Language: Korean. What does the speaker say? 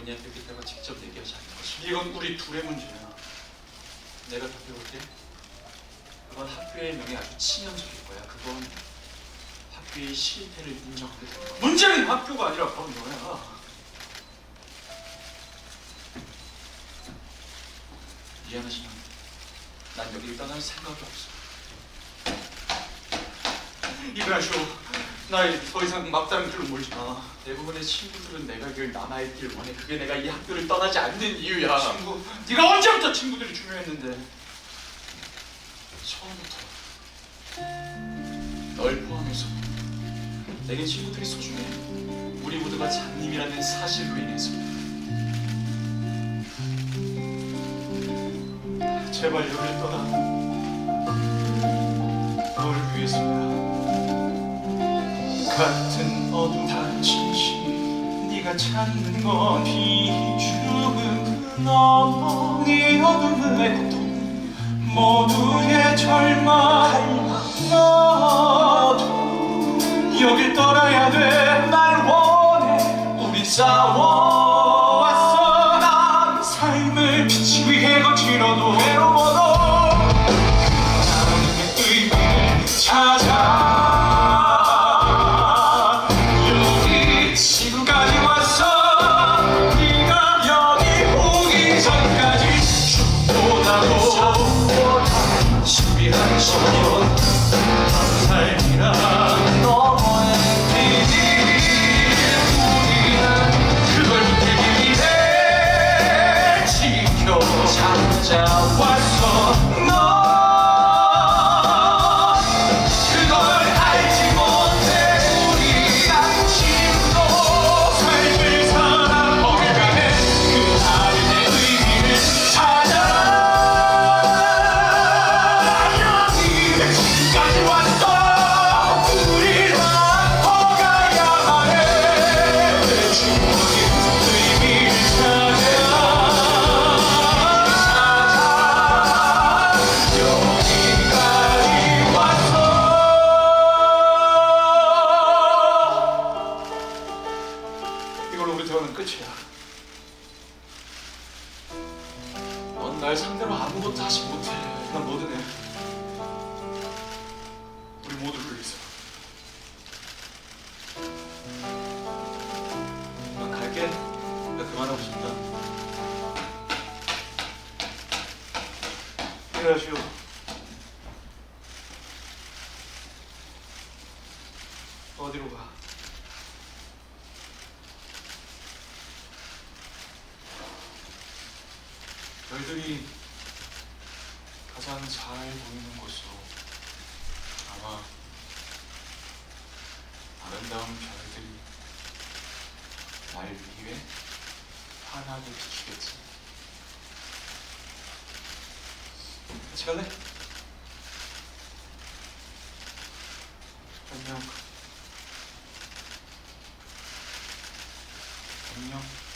본인한테 그때가 직접 얘기하지 않는 것이 이건 우리 둘의 문제야. 내가 답해볼게. 그건 학교의 명예 아주 치명적일 거야. 그건 학교의 실패를 인정하게 되는 거야. 문제는 학교가 아니라 바로 너야. 미안하지만 난 여기를 떠날 생각이 없어. 이br아쇼 나더 이상 막다른 길로 몰지 마. 대부분의 친구들은 내가 길 남아있길 원해 그게 내가 이 학교를 떠나지 않는 이유야 친구, 네가 언제부터 친구들이 중요했는데? 처음부터 널 포함해서 내겐 친구들이 소중해 우리 모두가 장님이라는 사실로 인해서 제발 여길 떠나. 널 위해서야. 같은 어둠 단치시 네가 찾는 건 비추는 그 너머 네 어둠의 모두의 절망 너도 여길 떠나야 돼날 원해. 우린 싸워 날 상대로 아무것도 하지 못해. 난 해. 우리 모두를 위해서 난 갈게. 나 그만하고 싶다. 일하시오. 어디로 가? 별들이 가장 잘 보이는 곳으로 아마 아름다운 별들이 날 위해 환하게 비추겠지. 같이 갈래? 안녕. 안녕